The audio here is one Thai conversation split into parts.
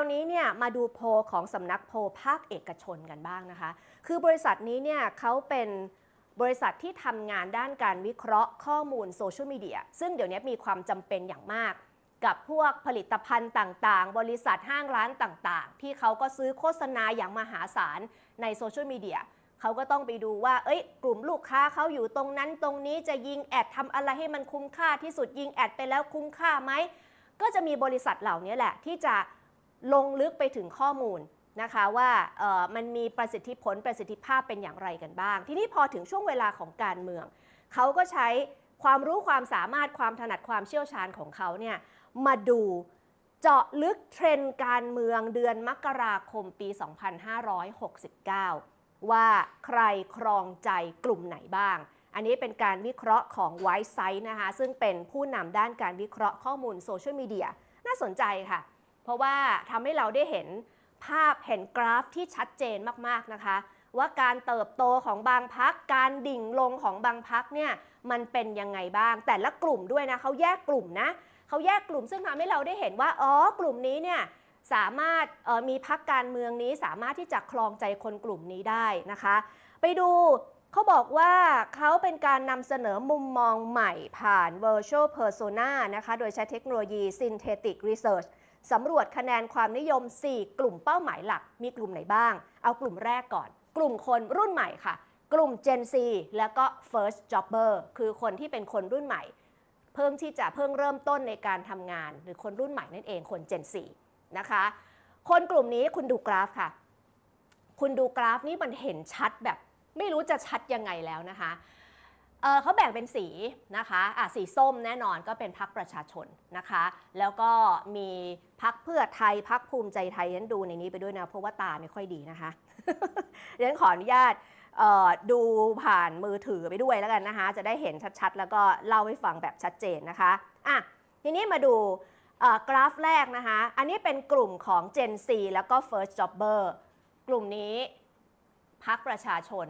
าวนี้เนี่ยมาดูโพของสำนักโพภาคเอกชนกันบ้างนะคะ คือบริษัทนี้เนี่ยเขาเป็นบริษัทที่ทำงานด้านการวิเคราะห์ข้อมูลโซเชียลมีเดียซึ่งเดี๋ยวนี้มีความจำเป็นอย่างมาก กับพวกผลิตภัณฑ์ต่างๆ บริษัทห้างร้านต่างๆ ที่เขาก็ซื้อโฆษณาอย่างมหาศาลในโซเชียลมีเดียเขาก็ต้องไปดูว่า เอ้ย กลุ่มลูกค้าเขาอยู่ตรงนั้นตรงนี้จะยิงแอดทำอะไรให้มันคุ้มค่าที่สุดยิงแอดไปแล้วคุ้มค่าไหมก็จะมีบริษัทเหล่านี้แหละที่จะ ลงลึกไปถึงข้อมูลนะคะว่ามันมีประสิทธิผลประสิทธิภาพเป็นอย่างไรกันบ้าง ทีนี้พอถึงช่วงเวลาของการเมือง เขาก็ใช้ความรู้ความสามารถความถนัดความเชี่ยวชาญของเขาเนี่ยมาดูเจาะลึกเทรนด์การเมืองเดือนมกราคมปี 2569 ว่าใครครองใจกลุ่มไหนบ้าง อันนี้เป็นการวิเคราะห์ของไวซ์ไซต์นะคะ ซึ่งเป็นผู้นำด้านการวิเคราะห์ข้อมูลโซเชียลมีเดียน่าสนใจค่ะเราะว่าทำให้เราได้เห็นภาพเห็นกราฟที่ชัดเจนมากๆนะคะ ว่าการเติบโตของบางพัก การดิ่งลงของบางพักเนี่ยมันเป็นยังไงบ้าง แต่ละกลุ่มด้วยนะเขาแยกกลุ่มนะเขาแยกกลุ่มซึ่งทำให้เราได้เห็นว่าอ๋อกลุ่มนี้เนี่ยสามารถออมีพักการเมืองนี้สามารถที่จะคลองใจคนกลุ่มนี้ได้นะคะ ไปดูเขาบอกว่าเขาเป็นการนำเสนอมุมมองใหม่ผ่าน virtual persona นะคะ โดยใช้เทคโนโลยี synthetic research สำรวจคะแนนความนิยม 4 กลุ่มเป้าหมายหลัก มีกลุ่มไหนบ้าง เอากลุ่มแรกก่อน กลุ่มคนรุ่นใหม่ค่ะ กลุ่ม Gen Z แล้วก็ first jobber คือคนที่เป็นคนรุ่นใหม่ เพิ่งที่จะเพิ่งเริ่มต้นในการทำงาน หรือคนรุ่นใหม่นั่นเองคน Gen Z นะคะ คนกลุ่มนี้คุณดูกราฟค่ะ คุณดูกราฟนี่มันเห็นชัดแบบไม่รู้จะชัดยังไงแล้วนะคะ เขาแบ่งเป็นสีนะคะะสีส้มแน่นอนก็เป็นพักประชาชนนะคะ แล้วก็มีพักเพื่อไทยพักภูมิใจไทยฉันดูในนี้ไปด้วยนะเพราะว่าตาไม่ค่อยดีนะคะเดี๋ยวฉันขออนุญาตดูผ่านมือถือไปด้วยแล้วกันนะคะ จะได้เห็นชัดๆ แล้วก็เล่าให้ฟังแบบชัดเจนนะคะอะทีนี้มาดูกราฟแรกนะคะ อันนี้เป็นกลุ่มของ Gen Z แล้วก็ First Jobber กลุ่มนี้พักประชาชน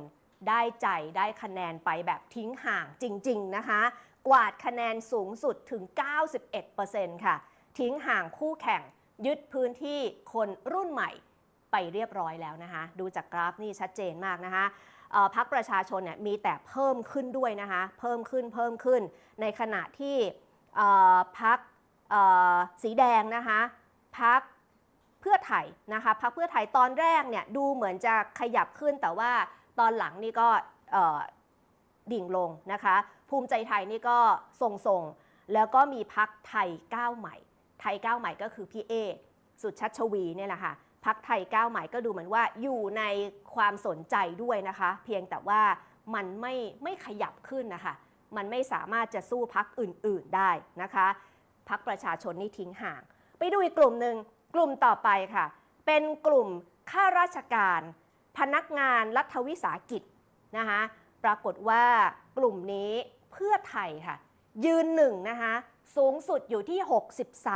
ได้ใจได้คะแนนไปแบบทิ้งห่างจริง ๆ นะคะ กวาดคะแนนสูงสุดถึง 91%ค่ะ ทิ้งห่างคู่แข่งยึดพื้นที่คนรุ่นใหม่ไปเรียบร้อยแล้วนะคะ ดูจากกราฟนี่ชัดเจนมากนะคะพักประชาชนเนี่ยมีแต่เพิ่มขึ้นด้วยนะคะ เพิ่มขึ้นเพิ่มขึ้น ในขณะที่พักสีแดงนะคะพักเพื่อไทยนะคะพรรคเพื่อไทยตอนแรกเนี่ยดูเหมือนจะขยับขึ้นแต่ว่า ตอนหลังนี่ก็ดิ่งลงนะคะ ภูมิใจไทยนี่ก็ทรงๆ แล้วก็มีพักไทยก้าวใหม่ ไทยก้าวใหม่ก็คือพี่เอ สุดชัชวีเนี่ยแหละค่ะพักไทยก้าวใหม่ก็ดูเหมือนว่าอยู่ในความสนใจด้วยนะคะ เพียงแต่ว่ามันไม่ไม่ขยับขึ้นนะคะ มันไม่สามารถจะสู้พักอื่นๆได้นะคะพักประชาชนนี่ทิ้งห่าง ไปดูอีกกลุ่มหนึ่งกลุ่มต่อไปค่ะ เป็นกลุ่มข้าราชการ พนักงานรัฐวิสาหกิจนะคะปรากฏว่ากลุ่มนี้เพื่อไทยค่ะ ยืนหนึ่งนะคะสูงสุดอยู่ที่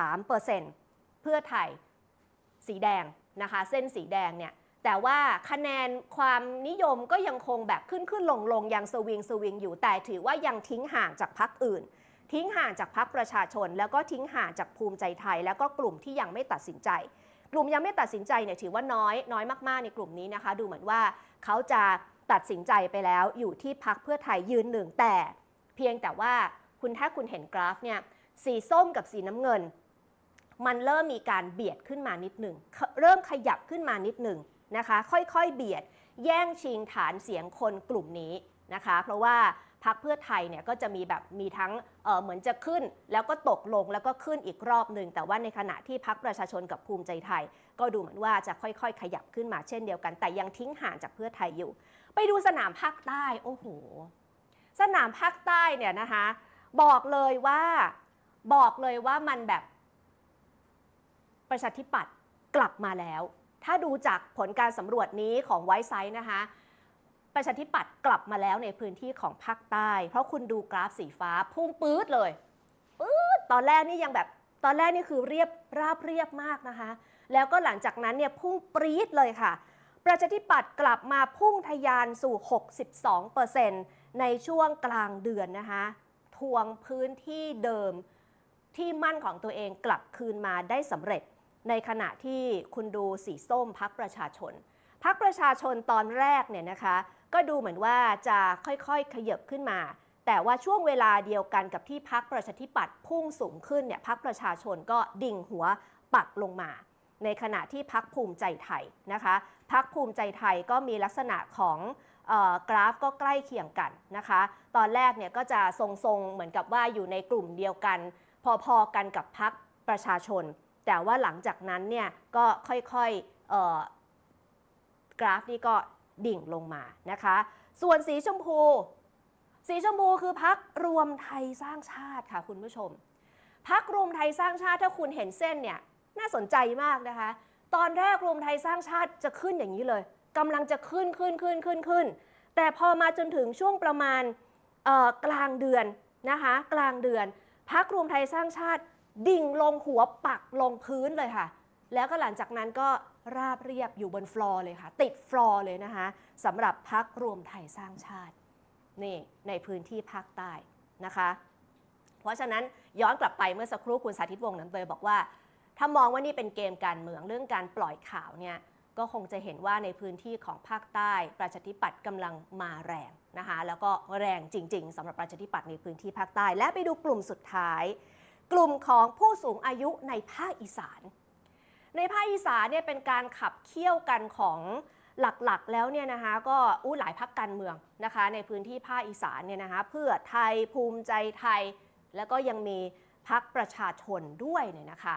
63%เพื่อไทยสีแดงนะคะ เส้นสีแดงเนี่ยแต่ว่าคะแนนความนิยมก็ยังคงแบบขึ้นขึ้นลงลงยังสวิงสวิงอยู่แต่ถือว่ายังทิ้งห่างจากพักอื่น ทิ้งห่างจากพักประชาชน แล้วก็ทิ้งห่างจากภูมิใจไทย แล้วก็กลุ่มที่ยังไม่ตัดสินใจ กลุ่มยังไม่ตัดสินใจเนี่ยถือว่าน้อยน้อยมากๆในกลุ่มนี้นะคะ ดูเหมือนว่าเขาจะตัดสินใจไปแล้วอยู่ที่พักเพื่อไทยยืนหนึ่งแต่ เพียงแต่ว่าคุณถ้าคุณเห็นกราฟเนี่ยสีส้มกับสีน้ำเงิน มันเริ่มมีการเบียดขึ้นมานิดหนึ่งเริ่มขยับขึ้นมานิดหนึ่งนะคะ ค่อยๆเบียด แย่งชิงฐานเสียงคนกลุ่มนี้นะคะ เพราะว่า พักเพื่อไทยเนี่ยก็จะมีแบบมีทั้งเเหมือนจะขึ้น แล้วก็ตกลงแล้วก็ขึ้นอีกรอบหนึ่งแต่ว่าในขณะที่พักประชาชนกับภูมิใจไทย ก็ดูเหมือนว่าจะค่อยๆ ขยับขึ้นมาเช่นเดียวกัน แต่ยังทิ้งห่างจากเพื่อไทยอยู่ ไปดูสนามภาคใต้โอ้โหสนามภาคใต้เนี่ยนะคะบอกเลยว่าบอกเลยว่ามันแบบประชาธิปัตย์กลับมาแล้ว ถ้าดูจากผลการสำรวจนี้ของไวซ์ไซต์นะคะ ประชาธิปัตย์กลับมาแล้วในพื้นที่ของภาคใต้ เพราะคุณดูกราฟสีฟ้าพุ่งปื๊ดเลยปื๊ดตอนแรกนี่ยังแบบ ตอนแรกนี่คือเรียบราบเรียบมากนะคะ แล้วก็หลังจากนั้นเนี่ยพุ่งปรี๊ดเลยค่ะ ประชาธิปัตย์กลับมาพุ่งทะยานสู่ 62%ในช่วงกลางเดือนนะคะทวงพื้นที่เดิมที่มั่นของตัวเองกลับคืนมาได้สำเร็จ ในขณะที่คุณดูสีส้มพักประชาชนพักประชาชนตอนแรกเนี่ยนะคะ ก็ดูเหมือนว่าจะค่อยๆ ขยับขึ้นมา แต่ว่าช่วงเวลาเดียวกันกับที่พักประชาธิปัตย์พุ่งสูงขึ้นเนี่ยพักประชาชนก็ดิ่งหัวปักลงมา ในขณะที่พักภูมิใจไทยนะคะพักภูมิใจไทยก็มีลักษณะของออกราฟก็ใกล้เคียงกันนะคะ ตอนแรกเนี่ยก็จะทรงๆ เหมือนกับว่าอยู่ในกลุ่มเดียวกัน พอๆกันกับพักประชาชน แต่ว่าหลังจากนั้นเนี่ยก็ค่อยๆกราฟนี่ก็ ดิ่งลงมานะคะ ส่วนสีชมพู สีชมพูคือพักรวมไทยสร้างชาติค่ะคุณผู้ชม พักรวมไทยสร้างชาติถ้าคุณเห็นเส้นเนี่ยน่าสนใจมากนะคะ ตอนแรกรวมไทยสร้างชาติจะขึ้นอย่างนี้เลยกำลังจะขึ้นขึ้นขึ้นขึ้นขึ้น แต่พอมาจนถึงช่วงประมาณกลางเดือนนะคะ กลางเดือนพักรวมไทยสร้างชาติดิ่งลงหัวปักลงพื้นเลยค่ะ แล้วก็หลังจากนั้นก็ ราบเรียบอยู่บนฟลอร์เลยค่ะ ติดฟลอร์เลยนะคะสำหรับพักรวมไทยสร้างชาตินี่ในพื้นที่ภาคใต้นะคะ เพราะฉะนั้นย้อนกลับไปเมื่อสักครู่คุณสาธิตวงศ์น้ำเตยบอกว่า ถ้ามองว่านี่เป็นเกมการเมืองเรื่องการปล่อยข่าวเนี่ยก็คงจะเห็นว่าในพื้นที่ของภาคใต้ ประชาธิปัตย์กำลังมาแรงนะคะแล้วก็แรงจริง ๆสำหรับประชาธิปัตย์ในพื้นที่ภาคใต้ และไปดูกลุ่มสุดท้าย กลุ่มของผู้สูงอายุในภาคอีสาน ในภาคอีสานเนี่ยเป็นการขับเคี่ยวกันของหลักๆ แล้วเนี่ยนะคะก็อู้หลายพักการเมืองนะคะ ในพื้นที่ภาคอีสานเนี่ยนะคะเพื่อไทยภูมิใจไทย แล้วก็ยังมีพักประชาชนด้วยเนี่ยนะคะ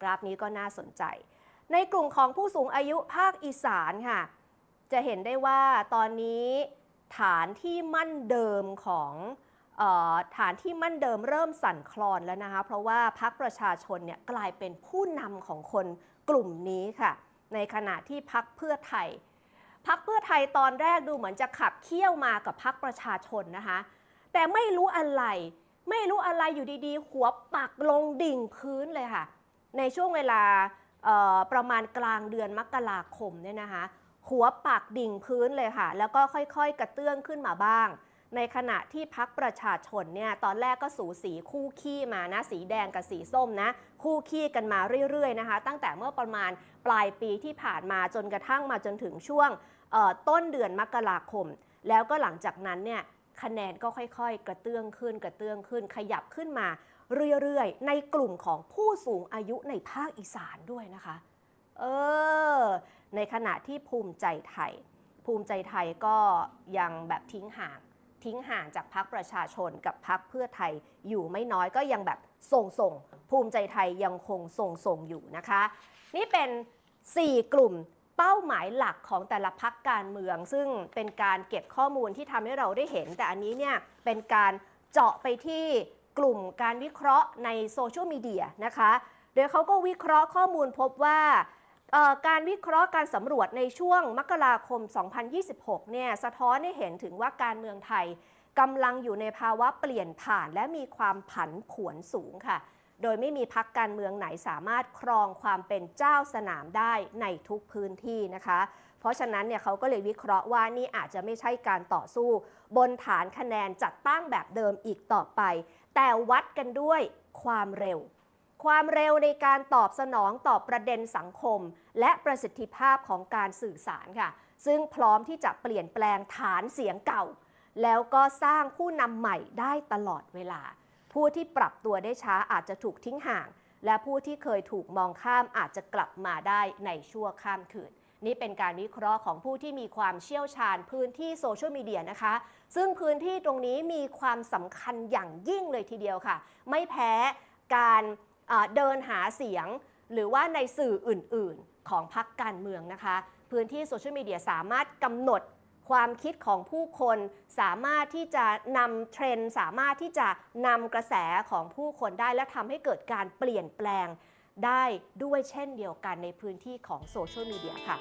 กราฟนี้ก็น่าสนใจ ในกลุ่มของผู้สูงอายุภาคอีสานค่ะ จะเห็นได้ว่าตอนนี้ฐานที่มั่นเดิมของ ฐานที่มั่นเดิมเริ่มสั่นคลอนแล้วนะคะ เพราะว่าพักประชาชนเนี่ยกลายเป็นผู้นำของคนกลุ่มนี้ค่ะ ในขณะที่พักเพื่อไทย พักเพื่อไทยตอนแรกดูเหมือนจะขับเคี่ยวมากับพักประชาชนนะคะ แต่ไม่รู้อะไร ไม่รู้อะไรอยู่ดีๆ หัวปักลงดิ่งพื้นเลยค่ะ ในช่วงเวลาประมาณกลางเดือนมกราคมเนี่ยนะคะ หัวปักดิ่งพื้นเลยค่ะ แล้วก็ค่อยๆ กระเตื้องขึ้นมาบ้าง ในขณะที่พักประชาชนเนี่ยตอนแรกก็สูสีคู่ขี้มานะสีแดงกับสีส้มนะ คู่ขี้กันมาเรื่อยๆนะคะ ตั้งแต่เมื่อประมาณปลายปีที่ผ่านมาจนกระทั่งมาจนถึงช่วงต้นเดือนมกราคม แล้วก็หลังจากนั้นเนี่ยคะแนนก็ค่อยๆ กระเตื้องขึ้นกระเตื้องขึ้น ขยับขึ้นมาเรื่อยๆ ในกลุ่มของผู้สูงอายุในภาคอีสานด้วยนะคะ เออ ในขณะที่ภูมิใจไทย ภูมิใจไทยก็ยังแบบทิ้งห่าง ทิ้งห่างจากพักประชาชนกับพักเพื่อไทยอยู่ไม่น้อยก็ยังแบบส่งๆภูมิใจไทยยังคงส่งๆอยู่นะคะ นี่เป็น 4 กลุ่มเป้าหมายหลักของแต่ละพักการเมือง ซึ่งเป็นการเก็บข้อมูลที่ทำให้เราได้เห็น แต่อันนี้เนี่ยเป็นการเจาะไปที่กลุ่มการวิเคราะห์ในโซเชียลมีเดียนะคะ โดยเขาก็วิเคราะห์ข้อมูลพบว่า การวิเคราะห์การสำรวจในช่วงมกราคม 2026 เนี่ยสะท้อนให้เห็นถึงว่าการเมืองไทยกำลังอยู่ในภาวะเปลี่ยนผ่านและมีความผันผวนสูงค่ะ โดยไม่มีพักการเมืองไหนสามารถครองความเป็นเจ้าสนามได้ในทุกพื้นที่นะคะ เพราะฉะนั้นเนี่ยเขาก็เลยวิเคราะห์ว่านี่อาจจะไม่ใช่การต่อสู้ บนฐานคะแนนจัดตั้งแบบเดิมอีกต่อไป แต่วัดกันด้วยความเร็ว ความเร็วในการตอบสนองต่อประเด็นสังคม และประสิทธิภาพของการสื่อสารค่ะ ซึ่งพร้อมที่จะเปลี่ยนแปลงฐานเสียงเก่า แล้วก็สร้างผู้นำใหม่ได้ตลอดเวลา ผู้ที่ปรับตัวได้ช้าอาจจะถูกทิ้งห่าง และผู้ที่เคยถูกมองข้ามอาจจะกลับมาได้ในชั่วข้ามคืนนี่เป็นการวิเคราะห์ของผู้ที่มีความเชี่ยวชาญพื้นที่โซเชียลมีเดียนะคะ ซึ่งพื้นที่ตรงนี้มีความสำคัญอย่างยิ่งเลยทีเดียวค่ะ ไม่แพ้การ เดินหาเสียง หรือว่าในสื่ออื่นๆของพรรคการเมืองนะคะ พื้นที่โซเชียลมีเดียสามารถกำหนดความคิดของผู้คนสามารถที่จะนำเทรนด์สามารถที่จะนำกระแสของผู้คนได้ และทำให้เกิดการเปลี่ยนแปลงได้ด้วยเช่นเดียวกันในพื้นที่ของโซเชียลมีเดียค่ะ